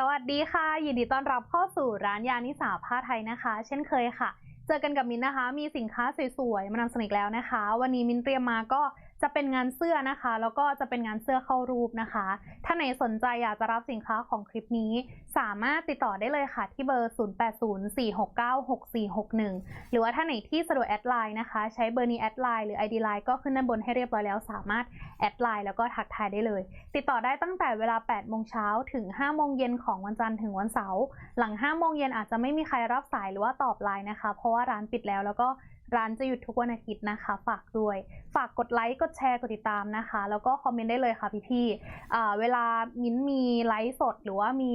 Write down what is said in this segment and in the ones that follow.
สวัสดีค่ะ ยินดีต้อนรับเข้าสู่ร้านยานิสาผ้าไทยนะคะ เช่นเคยค่ะ เจอกันกับมินนะคะ มีสินค้าสวยๆมานำเสนออีกแล้วนะคะ วันนี้มินเตรียมมาก็ จะเป็นงานเสื้อนะคะ แล้วก็จะเป็นงานเสื้อเข้ารูปนะคะ ถ้าไหนสนใจอยากจะรับสินค้าของคลิปนี้ สามารถติดต่อได้เลยค่ะที่เบอร์ 0804696461 หรือว่าถ้าไหนที่สะดวกแอดไลน์นะคะ ใช้เบอร์นี้แอดไลน์หรือ ID ไลน์ก็ขึ้นด้านบนให้เรียบร้อยแล้ว สามารถแอดไลน์แล้วก็ทักทายได้เลย ติดต่อได้ตั้งแต่เวลา 8 โมงเช้าถึง 5 โมงเย็นของวันจันทร์ถึงวันเสาร์ หลัง 5 โมงเย็นอาจจะไม่มีใครรับสายหรือว่าตอบไลน์นะคะ เพราะว่าร้านปิดแล้วแล้วก็ ร้านจะหยุดทุกวันอาทิตย์นะคะ ฝากด้วย ฝากกดไลค์กดแชร์กดติดตามนะคะ แล้วก็คอมเมนต์ได้เลยค่ะพี่ๆอ่เวลามิ้นมีไลฟ์สดหรือว่ามี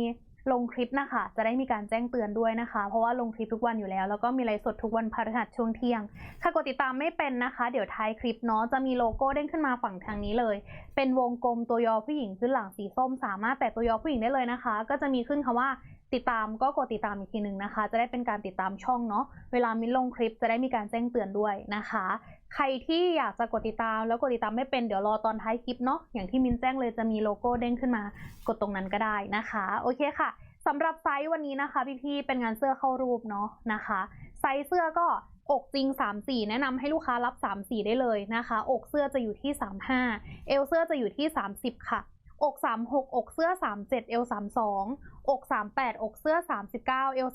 ลงคลิปนะคะ จะได้มีการแจ้งเตือนด้วยนะคะ เพราะว่าลงคลิปทุกวันอยู่แล้ว แล้วก็มีไลฟ์สดทุกวันพฤหัสช่วงเที่ยง ถ้ากดติดตามไม่เป็นนะคะ เดี๋ยวท้ายคลิปเนาะจะมีโลโก้เด้งขึ้นมาฝั่งทางนี้เลย เป็นวงกลมตัวยอผู้หญิงขึ้นหลังสีส้ม สามารถแตะตัวยอผู้หญิงได้เลยนะคะ ก็จะมีขึ้นคำว่า ติดตามก็กดติดตามอีกทีหนึ่งนะคะ จะได้เป็นการติดตามช่องเนาะเวลามินลงคลิปจะได้มีการแจ้งเตือนด้วยนะคะ ใครที่อยากจะกดติดตามแล้วกดติดตามไม่เป็นเดี๋ยวรอตอนท้ายคลิปเนาะอย่างที่มินแจ้งเลยจะมีโลโก้เด้งขึ้นมากดตรงนั้นก็ได้นะคะโอเคค่ะสำหรับไซส์วันนี้นะคะพี่ๆเป็นงานเสื้อเข้ารูปเนาะนะคะ ไซส์เสื้อก็อกจริง 3 4 แนะนำให้ลูกค้ารับ 3 4 ได้เลยนะคะ อกเสื้อจะอยู่ที่ 35 เอวเสื้อจะอยู่ที่ 30 ค่ะ อก36 อกเสื้อ 37 เอว 32 อก 38 อกเสื้อ 39 เอว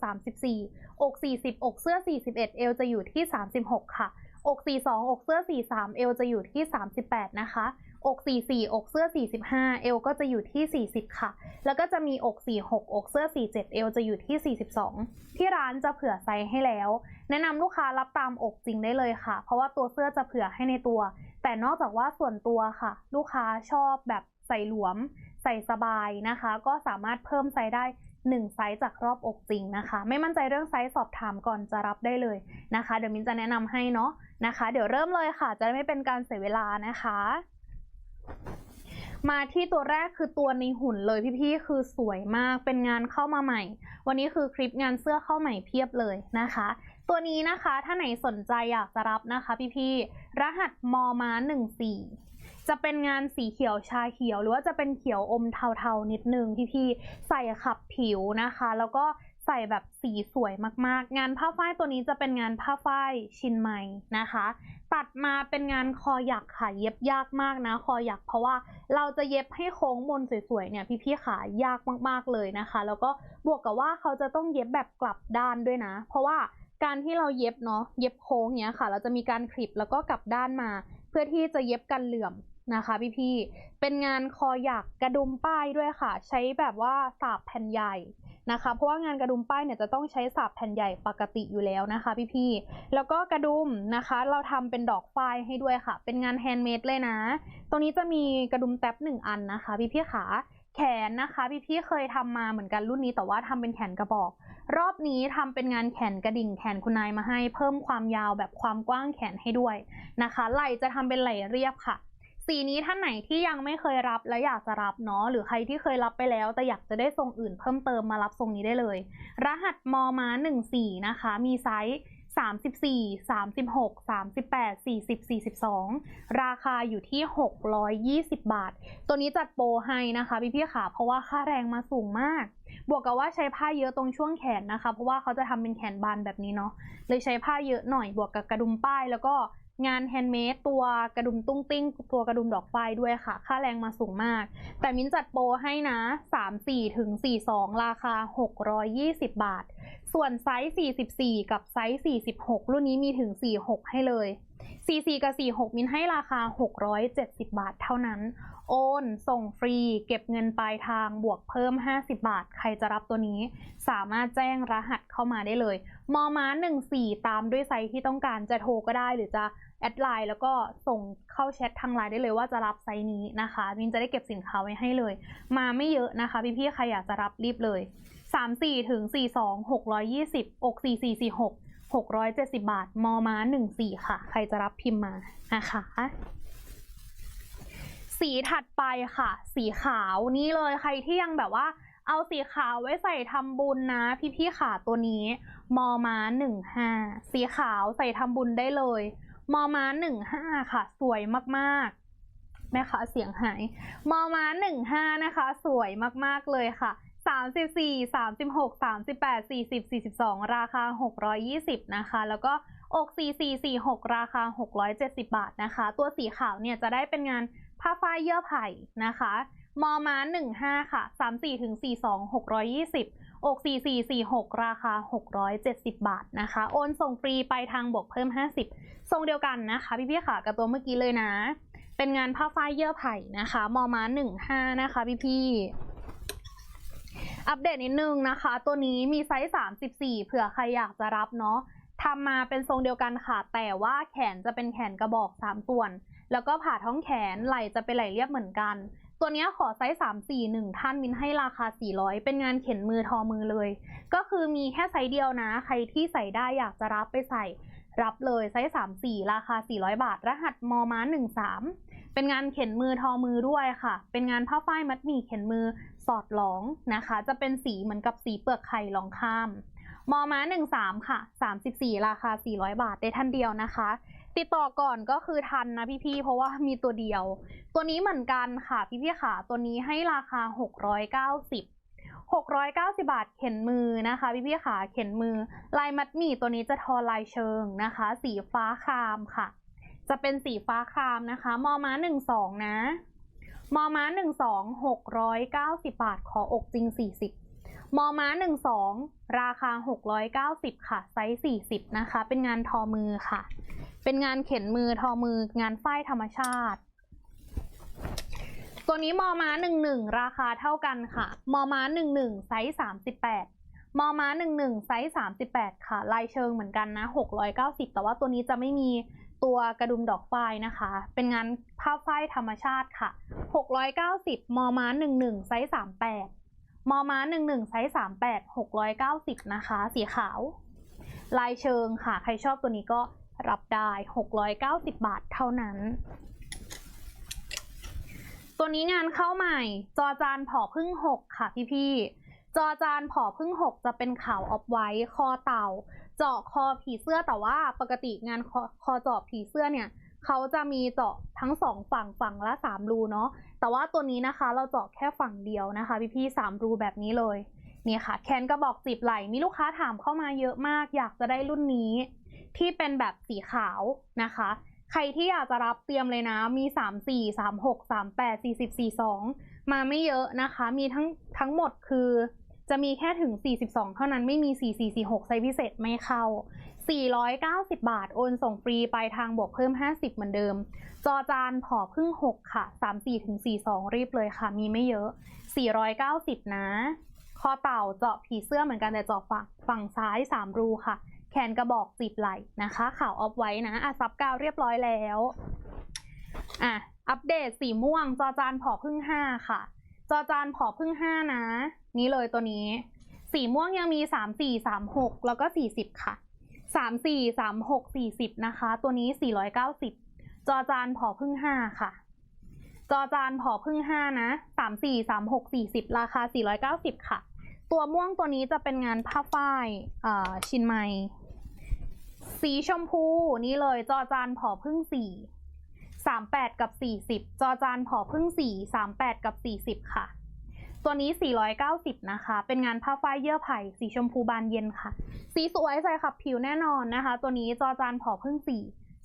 34 อก 40 อกเสื้อ 41 เอวจะอยู่ที่ 36 ค่ะ อก 42 อกเสื้อ 43 เอวจะอยู่ที่ 38 นะคะ อก 44 อกเสื้อ 45 เอวก็จะอยู่ที่ 40 ค่ะ แล้วก็จะมีอก 46 อกเสื้อ 47 เอวจะอยู่ที่ 42 ที่ร้านจะเผื่อไซส์ให้แล้ว แนะนำลูกค้ารับตามอกจริงได้เลยค่ะ เพราะว่าตัวเสื้อจะเผื่อให้ในตัว แต่นอกจากว่าส่วนตัวค่ะ ลูกค้าชอบแบบ ใส่หลวม ใส่สบายนะคะ ก็สามารถเพิ่มไซส์ได้1ไซส์จากรอบอกจริงนะคะ ไม่มั่นใจเรื่องไซส์สอบถามก่อนจะรับได้เลยนะคะ เดี๋ยวมินจะแนะนำให้เนาะนะคะ เดี๋ยวเริ่มเลยค่ะ จะไม่เป็นการเสียเวลานะคะ มาที่ตัวแรกคือตัวในหุ่นเลยพี่ๆคือสวยมากเป็นงานเข้ามาใหม่ วันนี้คือคลิปงานเสื้อเข้าใหม่เพียบเลยนะคะ ตัวนี้นะคะถ้าไหนสนใจอยากจะรับนะคะ พี่ๆรหัสมอมา14 จะเป็นงานสีเขียวชาเขียว หรือว่าจะเป็นเขียวอมเทาๆนิดนึงพี่ๆใส่ขับผิวนะคะ แล้วก็ใส่แบบสีสวยมากๆ งานผ้าฝ้ายตัวนี้จะเป็นงานผ้าฝ้ายชินไมนะคะ ตัดมาเป็นงานคอหยักค่ะเย็บยากมากนะ คอหยักเพราะว่าเราจะเย็บให้โค้งมนสวยๆเนี่ยพี่ๆขายากมากๆเลยนะคะ แล้วก็บวกกับว่าเขาจะต้องเย็บแบบกลับด้านด้วยนะ เพราะว่าการที่เราเย็บเนาะเย็บโค้งเนี้ยค่ะ เราจะมีการคลิปแล้วก็กลับด้านมา เพื่อที่จะเย็บกันเหลื่อม นะคะพี่ๆเป็นงานคอหยักกระดุมป้ายด้วยค่ะ ใช้แบบว่าสาบแผ่นใหญ่นะคะ เพราะว่างานกระดุมป้ายเนี่ยจะต้องใช้สาบแผ่นใหญ่ปกติอยู่แล้วนะคะพี่ๆแล้วก็กระดุมนะคะ เราทำเป็นดอกฝ้ายให้ด้วยค่ะ เป็นงานแฮนด์เมดเลยนะ ตรงนี้จะมีกระดุมแท็บหนึ่งอันนะคะ พี่ๆขาแขนนะคะพี่ๆเคยทำมาเหมือนกันรุ่นนี้แต่ว่าทำเป็นแขนกระบอก รอบนี้ทำเป็นงานแขนกระดิ่งแขนคุณนายมาให้ เพิ่มความยาวแบบความกว้างแขนให้ด้วยนะคะ ไหล่จะทำเป็นไหล่เรียบค่ะ สีนี้ท่านไหนที่ยังไม่เคยรับและอยากจะรับเนาะหรือใครที่เคยรับไปแล้ว แต่อยากจะได้ทรงอื่นเพิ่มเติมมารับทรงนี้ได้เลย รหัสมอมา14 นะคะ มีไซส์ 34 36 38 40 42 ราคาอยู่ที่ 620 บาท ตัวนี้จัดโปรให้นะคะพี่พี่ๆค่ะเพราะว่าค่าแรงมาสูงมาก บวกกับว่าใช้ผ้าเยอะตรงช่วงแขนนะคะ เพราะว่าเขาจะทำเป็นแขนบานแบบนี้เนาะเลยใช้ผ้าเยอะหน่อยบวกกับกระดุมป้ายแล้วก็ งานแฮนด์เมดตัวกระดุมตุ้งติ้ง ตัวกระดุมดอกไฟด้วยค่ะ ค่าแรงมาสูงมาก แต่มิ้นจัดโปรให้นะ 3 4ถึง42 ราคา 620 บาท ส่วนไซส์ 44 กับไซส์ 46 รุ่นนี้มีถึง 46 ให้เลย 44 กับ 46 มินให้ราคา 670 บาทเท่านั้น โอน ส่งฟรี เก็บเงินปลายทางบวกเพิ่ม 50 บาท ใครจะรับตัวนี้ สามารถแจ้งรหัสเข้ามาได้เลย มอม้า14 ตามด้วยไซส์ที่ต้องการจะโทรก็ได้หรือจะแอดไลน์แล้วก็ส่งเข้าแชททางไลน์ได้เลยว่าจะรับไซส์นี้นะคะมินจะได้เก็บสินค้าไว้ให้เลย มาไม่เยอะนะคะ พี่ๆใครอยากจะรับรีบเลย 34ถึง42 620 อก4446 670 บาท มอม้า14 ค่ะ ใครจะรับพิมพ์มานะคะ สีถัดไปค่ะ สีขาวนี่เลยใครที่ยังแบบว่า เอาสีขาวไว้ใส่ทำบุญนะ พี่ๆขาตัวนี้ มอม้า15สีขาวใส่ทำบุญได้เลย มอม้า15ค่ะ สวยมากๆแม่คะเสียงหายมอม้า15นะคะ สวยมากๆเลยค่ะใ34 36 38 40 42 ราคา 620 นะคะ แล้วก็อก44 46 ราคา 670 บาทนะคะ ตัวสีขาวเนี่ยจะได้เป็นงาน ผ้าฝ้ายเยื่อไผ่นะคะมอม้า15 ค่ะ 34ถึง42 620 อก 44 46 ราคา 670 บาทนะคะ โอนส่งฟรีไปทางบวกเพิ่ม 50 ทรงเดียวกันนะคะ พี่ๆค่ะ กับตัวเมื่อกี้เลยนะ เป็นงานผ้าฝ้ายเยื่อไผ่นะคะมอม้า15 นะคะ พี่ๆอัปเดตนิดนึงนะคะ ตัวนี้มีไซส์ 34 เผื่อใครอยากจะรับเนาะทำมาเป็นทรงเดียวกันค่ะ แต่ว่าแขนจะเป็นแขนกระบอก 3 ส่วน แล้วก็ผ่าท้องแขนไหล่จะเป็นไหล่เรียบเหมือนกัน ตัวนี้ขอไซส์3 4 1ท่านมินให้ราคา400เป็นงานเข็นมือทอมือเลย ก็คือมีแค่ไซส์เดียวนะ ใครที่ใส่ได้อยากจะรับไปใส่ รับเลยไซส์3 4ราคา400บาท รหัสมอม้า13เป็นงานเข็นมือทอมือด้วยค่ะ เป็นงานผ้าฝ้ายมัดหมี่เข็นมือสอดหลองนะคะ จะเป็นสีเหมือนกับสีเปลือกไข่ลองข้ามมอม้า13 ค่ะ 34 ราคา 400 บาทได้ท่านเดียวนะคะ ติดต่อก่อนก็คือทันนะพี่ๆ เพราะว่ามีตัวเดียว ตัวนี้เหมือนกันค่ะพี่ๆค่ะ ตัวนี้ให้ราคา 690 690 บาทเข็นมือนะคะพี่ๆค่ะเข็นมือ ลายมัดหมี่ตัวนี้จะทอลายเชิงนะคะ สีฟ้าครามค่ะ จะเป็นสีฟ้าครามนะคะมอม้า12 นะมอม้า12 690 บาทขออกจริง 40มอม้า12 ราคา 690 ค่ะ ไซส์ 40 นะคะ เป็นงานทอมือค่ะ เป็นงานเข็นมือทอมืองานฝ้ายธรรมชาติ ตัวนี้มอม้า11ราคาเท่ากันค่ะ มอม้า11ไซส์38มสิบแปดมอม้า11ไซส์38ค่ะ ลายเชิงเหมือนกันนะ690แต่ว่าตัวนี้จะไม่มีตัวกระดุมดอกฝ้ายนะคะ เป็นงานผ้าฝ้ายธรรมชาติค่ะ 690 มอม้า11 ไซส์ 38 มอม้า11 ไซส์ 38 690 นะคะ สีขาว ลายเชิงค่ะ ใครชอบตัวนี้ก็ รับได้ 690 บาทเท่านั้น ตัวนี้งานเข้าใหม่ จอจานผอพึ่ง 6 ค่ะพี่ๆ จอจานผอพึ่ง 6 จะเป็นขาวออฟไวท์คอเต่า เจาะคอผีเสื้อแต่ว่าปกติงานคอคอเจาะผีเสื้อเนี่ยเขาจะมีเจาะทั้งสองฝั่งฝั่งละสามรูเนาะ แต่ว่าตัวนี้นะคะเราเจาะแค่ฝั่งเดียวนะคะ พี่ๆสามรูแบบนี้เลย นี่ค่ะ แคนกระบอกจีบไหลมีลูกค้าถามเข้ามาเยอะมาก อยากจะได้รุ่นนี้ ที่เป็นแบบสีขาวนะคะ ใครที่อยากจะรับเตรียมเลยนะ มี 3 4 3 6 3 8 40 42 มาไม่เยอะนะคะ มีทั้งทั้งหมดคือจะมีแค่ถึง 42 เท่านั้นไม่มี 4446 ไซส์พิเศษไม่เข้า 490 บาท โอนส่งฟรีไปทางบวกเพิ่ม 50 เหมือนเดิม จอจานผอพึ่ง 6 ค่ะ 34ถึง42 รีบเลยค่ะ มีไม่เยอะ 490 นะ คอเต่าเจาะผีเสื้อเหมือนกันแต่เจาะฝั่งฝั่งซ้าย 3 รูค่ะ แขนกระบอกจีบไหลนะคะข่าวออฟไว้นะอะซับกาวเรียบร้อยแล้วอะอัปเดตสีม่วงจอจานผอพึ่ง5ค่ะ จอจานผอพึ่ง5นะ นี่เลยตัวนี้ สีม่วงยังมี3 4 3 6แล้วก็40ค่ะ3 4 3 6 40นะคะ ตัวนี้490จอจานผอพึ่ง5ค่ะ จอจานผอพึ่ง5นะ3 4 3 6 40ราคา490ค่ะ ตัวม่วงตัวนี้จะเป็นงานผ้าฝ้ายชินไมสีชมพูนี่เลยจอจานผอพึ่ง4 38กับ40จอจานผอพึ่ง4 38กับ40ค่ะ ตัวนี้490นะคะ เป็นงานผ้าฝ้ายเยื่อไผ่สีชมพูบานเย็นค่ะ สีสวยใส่ขับผิวแน่นอนนะคะ ตัวนี้จอจานผอพึ่ง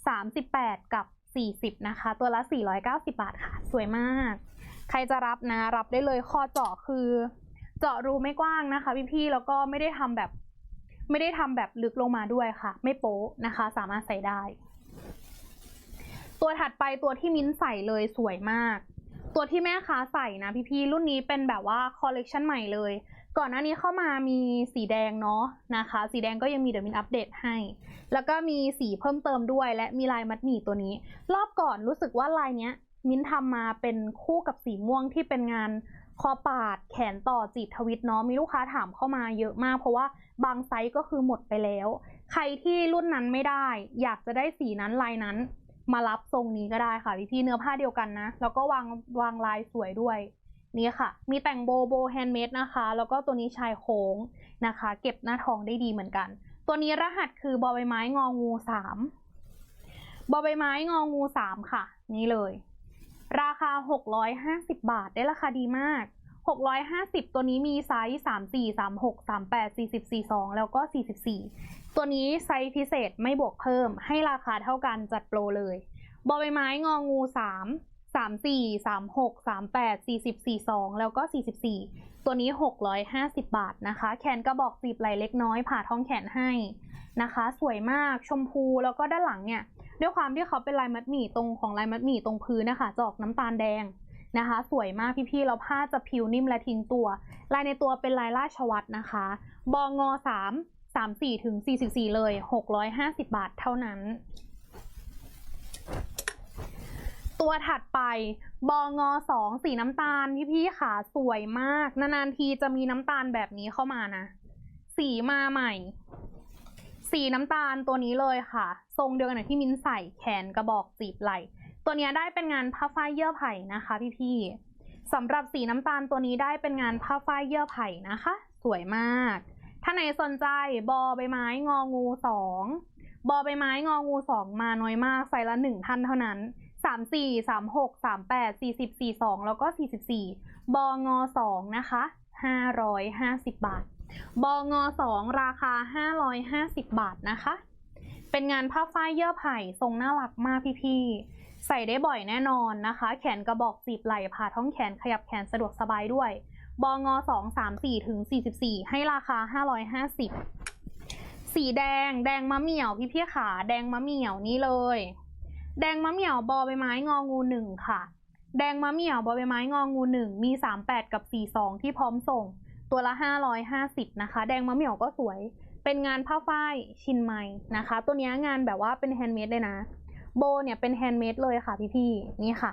4 38กับ40นะคะ ตัวละ490บาทค่ะ สวยมาก ใครจะรับนะ รับได้เลยคอเจาะคือ เจาะรูไม่กว้างนะคะพี่ๆแล้วก็ไม่ได้ทำแบบ ไม่ได้ทำแบบลึกลงมาด้วยค่ะ ไม่โป๊ะนะคะ สามารถใส่ได้ ตัวถัดไปตัวที่มิ้นใส่เลยสวยมาก ตัวที่แม่ค้าใส่นะพี่ๆรุ่นนี้เป็นแบบว่าคอลเลกชันใหม่เลย ก่อนหน้านี้เข้ามามีสีแดงเนาะนะคะ สีแดงก็ยังมีเดี๋ยวมินอัปเดตให้ แล้วก็มีสีเพิ่มเติมด้วย และมีลายมัดหมี่ตัวนี้ รอบก่อนรู้สึกว่าลายเนี้ยมิ้นทำมาเป็นคู่กับสีม่วงที่เป็นงาน คอปาดแขนต่อจีบทวิตเนาะมีลูกค้าถามเข้ามาเยอะมาก เพราะว่าบางไซส์ก็คือหมดไปแล้ว ใครที่รุ่นนั้นไม่ได้ อยากจะได้สีนั้นลายนั้น มารับทรงนี้ก็ได้ค่ะพี่ๆเนื้อผ้าเดียวกันนะ แล้วก็วางวางลายสวยด้วยนี่ค่ะ มีแต่งโบโบแฮนด์เมดนะคะ แล้วก็ตัวนี้ชายโค้งนะคะ เก็บหน้าทองได้ดีเหมือนกัน ตัวนี้รหัสคือบอใบไม้งองูสามบอใบไม้งองูสามค่ะ นี่เลย ราคา 650 บาทได้ราคาดีมาก 650 ตัวนี้มีไซส์ 34 36 38 40 42 แล้วก็ 44 ตัวนี้ไซส์พิเศษไม่บวกเพิ่ม ให้ราคาเท่ากันจัดโปรเลยบอใบไม้งองู 3 34 36 38 40 42 แล้วก็ 44 ตัวนี้ 650 บาทนะคะ แขนกระบอกจีบไหลเล็กน้อยผ่าท้องแขนให้นะคะ สวยมากชมพูแล้วก็ด้านหลังเนี่ย ด้วยความที่เขาเป็นลายมัดหมี่ตรงของลายมัดหมี่ตรงพื้นนะคะจะออกน้ำตาลแดงนะคะ สวยมากพี่ๆแล้วผ้าจะผิวนิ่มและทิ้งตัว ลายในตัวเป็นลายราชวัตรนะคะบองอสามสามสี่ถึงสี่สิบสี่เลยหกร้อยห้าสิบบาทเท่านั้น ตัวถัดไปบองอสองสีน้ำตาลพี่ๆค่ะ สวยมาก นานๆทีจะมีน้ำตาลแบบนี้เข้ามานะ สีมาใหม่ สีน้ำตาลตัวนี้เลยค่ะ ทรงเดียวกันกับที่มิ้นใส่แขนกระบอกจีบไหล่ตัวนี้ได้เป็นงานผ้าฝ้ายเยื่อไผ่นะคะพี่ๆสำหรับสีน้ำตาลตัวนี้ได้เป็นงานผ้าฝ้ายเยื่อไผ่นะคะ สวยมาก ถ้าไหนสนใจบอใบไม้งองูสองบอใบไม้งองูสองมาน้อยมากใส่ละหนึ่งท่านเท่านั้นสามสี่สามหกสามแปดสี่สิบสี่สองแล้วก็สี่สิบสี่บองอสองนะคะห้าร้อยห้าสิบบาท บองอสองราคาห้าร้อยห้าสิบบาทนะคะ เป็นงานผ้าฝ้ายเยื่อไผ่ทรงน่ารักมากพี่ๆ ใส่ได้บ่อยแน่นอนนะคะ แขนกระบอกจีบไหล่ผ่าท้องแขนขยับแขนสะดวกสบายด้วยบองอสองสามสี่ถึงสี่สิบสี่ให้ราคาห้าร้อยห้าสิบสีแดง แดงมะเหมี่ยวพี่พี่ขาแดงมะเหมี่ยวนี่เลย แดงมะเหมี่ยวบอใบไม้งองูหนึ่งค่ะ แดงมะเหมี่ยวบอใบไม้งองูหนึ่งมีสามแปดกับสี่สองที่พร้อมส่ง ตัวละห้าร้อยห้าสิบนะคะ แดงมะเหมี่ยวก็สวย เป็นงานผ้าฝ้ายชินไมนะคะ ตัวนี้งานแบบว่าเป็นแฮนด์เมดเลยนะ โบเนี่ยเป็นแฮนด์เมดเลยค่ะพี่ๆนี่ค่ะ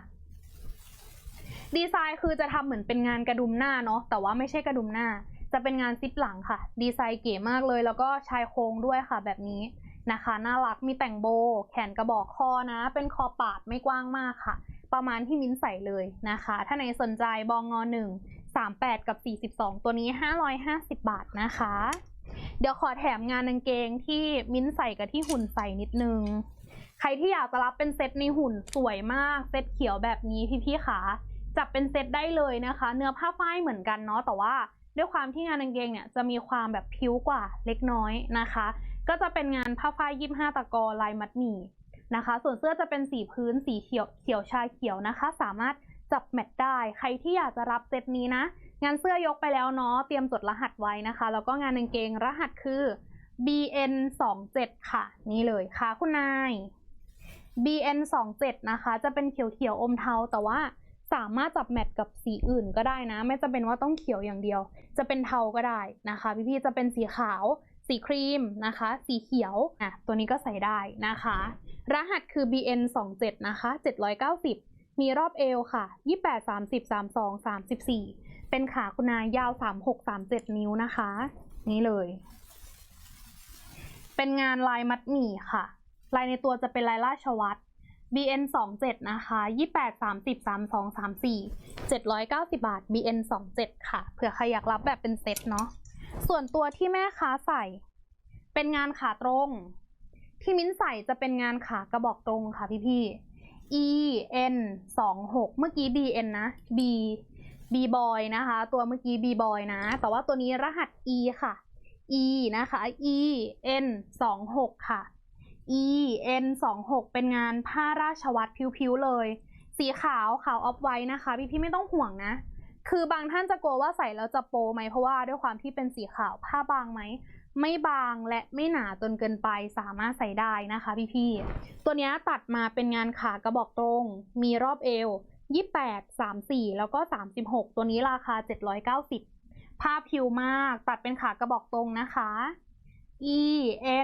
ดีไซน์คือจะทำเหมือนเป็นงานกระดุมหน้าเนาะ แต่ว่าไม่ใช่กระดุมหน้า จะเป็นงานซิปหลังค่ะ ดีไซน์เก๋มากเลย แล้วก็ชายโครงด้วยค่ะแบบนี้นะคะ น่ารัก มีแต่งโบ แขนกระบอกคอนะ เป็นคอปาดไม่กว้างมากค่ะ ประมาณที่มิ้นใส่เลยนะคะ ถ้าไหนสนใจบองงอหนึ่ง สามแปดกับสี่สิบสองตัวนี้ห้าร้อยห้าสิบบาทนะคะ เดี๋ยวขอแถมงานกางเกงที่มิ้นใส่กับที่หุ่นใส่นิดนึง ใครที่อยากจะรับเป็นเซตในหุ่นสวยมาก เซตเขียวแบบนี้พี่ๆขาจับเป็นเซตได้เลยนะคะ เนื้อผ้าฝ้ายเหมือนกันเนาะแต่ว่าด้วยความที่งานกางเกงเนี่ยจะมีความแบบพิ้วกว่าเล็กน้อยนะคะ ก็จะเป็นงานผ้าฝ้ายยี่ห้าตะกอลายมัดหมี่นะคะ ส่วนเสื้อจะเป็นสีพื้นสีเขียวเขียวชาเขียวนะคะ สามารถ จับแมทได้ ใครที่อยากจะรับเซตนี้นะ งานเสื้อยกไปแล้วเนาะ เตรียมจดรหัสไว้นะคะ แล้วก็งานกางเกงรหัสคือ BN 2 7ค่ะ นี่เลยค่ะคุณนาย BN 2 7นะคะ จะเป็นเขียวๆอมเทา แต่ว่าสามารถจับแมทกับสีอื่นก็ได้นะ ไม่จำเป็นว่าต้องเขียวอย่างเดียว จะเป็นเทาก็ได้นะคะ พี่ๆ จะเป็นสีขาว สีครีมนะคะ สีเขียว อะ ตัวนี้ก็ใส่ได้นะคะ รหัสคือ BN 2 7นะคะ790 มีรอบเอวค่ะ 28 30 32 34 เป็นขาคุณนายยาว 36 37 นิ้วนะคะ นี่เลย เป็นงานลายมัดหมี่ค่ะ ลายในตัวจะเป็นลายราชวัตร BN 2 7นะคะ28 30 32 34 790 บาท BN 2 7ค่ะ เผื่อใครอยากรับแบบเป็นเซ็ตเนาะ ส่วนตัวที่แม่ค้าใส่ เป็นงานขาตรง ที่มิ้นใส่จะเป็นงานขากระบอกตรงค่ะพี่พี่ๆ E N สองหกเมื่อกี้ B N นะ B B boy นะคะ ตัวเมื่อกี้ B boy นะ แต่ว่าตัวนี้รหัส E ค่ะ E นะคะ E N สองหกค่ะ E N สองหกเป็นงานผ้าราชวัตรผิวๆเลย สีขาวขาวออฟไว้นะคะ พี่ๆไม่ต้องห่วงนะ คือบางท่านจะกลัวว่าใส่แล้วจะโปไหมเพราะว่าด้วยความที่เป็นสีขาวผ้าบางไหมไม่บางและไม่หนาจนเกินไปสามารถใส่ได้นะคะพี่ๆ ตัวนี้ตัดมาเป็นงานขากระบอกตรง มีรอบเอว 28 34 แล้วก็ 36 ตัวนี้ราคา 790 ผ้าผิวมากตัดเป็นขากระบอกตรงนะคะ E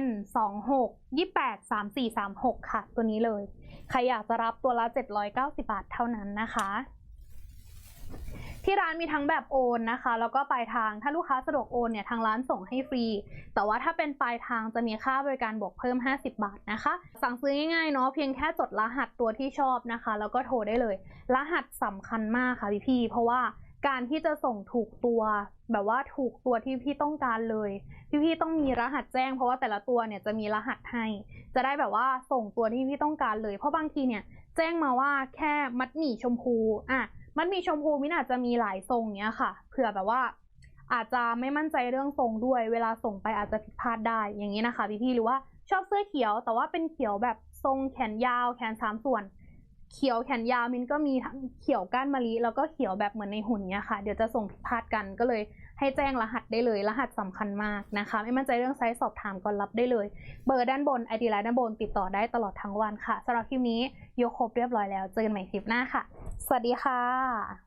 N 2 6 28 34 36 ค่ะ ตัวนี้เลย ใครอยากจะรับตัวละ 790 บาทเท่านั้นนะคะ ที่ร้านมีทั้งแบบโอนนะคะ แล้วก็ปลายทางถ้าลูกค้าสะดวกโอนเนี่ยทางร้านส่งให้ฟรี แต่ว่าถ้าเป็นปลายทางจะมีค่าบริการบวกเพิ่ม 50 บาทนะคะ สั่งซื้อง่ายๆเนาะเพียงแค่จดรหัสตัวที่ชอบนะคะ แล้วก็โทรได้เลย รหัสสำคัญมากค่ะพี่ๆเพราะว่าการที่จะส่งถูกตัว แบบว่าถูกตัวที่พี่ต้องการเลย พี่ๆต้องมีรหัสแจ้ง เพราะว่าแต่ละตัวเนี่ยจะมีรหัสให้ จะได้แบบว่าส่งตัวที่พี่ต้องการเลย เพราะบางทีเนี่ยแจ้งมาว่าแค่มัดหมี่ชมพูอะ มันมีชมพูมินอาจจะมีหลายทรงเนี้ยค่ะ เผื่อแบบว่า อาจจะไม่มั่นใจเรื่องทรงด้วย เวลาส่งไปอาจจะผิดพลาดได้ อย่างนี้นะคะพี่ๆหรือว่าชอบเสื้อเขียว แต่ว่าเป็นเขียวแบบทรงแขนยาว แขนสามส่วน เขียวแขนยาวมินก็มีทั้งเขียวก้านมะลิแล้วก็เขียวแบบเหมือนในหุ่นเนี้ยค่ะ เดี๋ยวจะส่งผิดพลาดกันก็เลย ให้แจ้งรหัสได้เลย รหัสสำคัญมากนะคะ ไม่มั่นใจเรื่องไซส์สอบถามก็รับได้เลย เบอร์ด้านบนไอดีไลน์ด้านบนติดต่อได้ตลอดทั้งวันค่ะสำหรับคลิปนี้ยกครบเรียบร้อยแล้ว เจอกันใหม่คลิปหน้าค่ะ สวัสดีค่ะ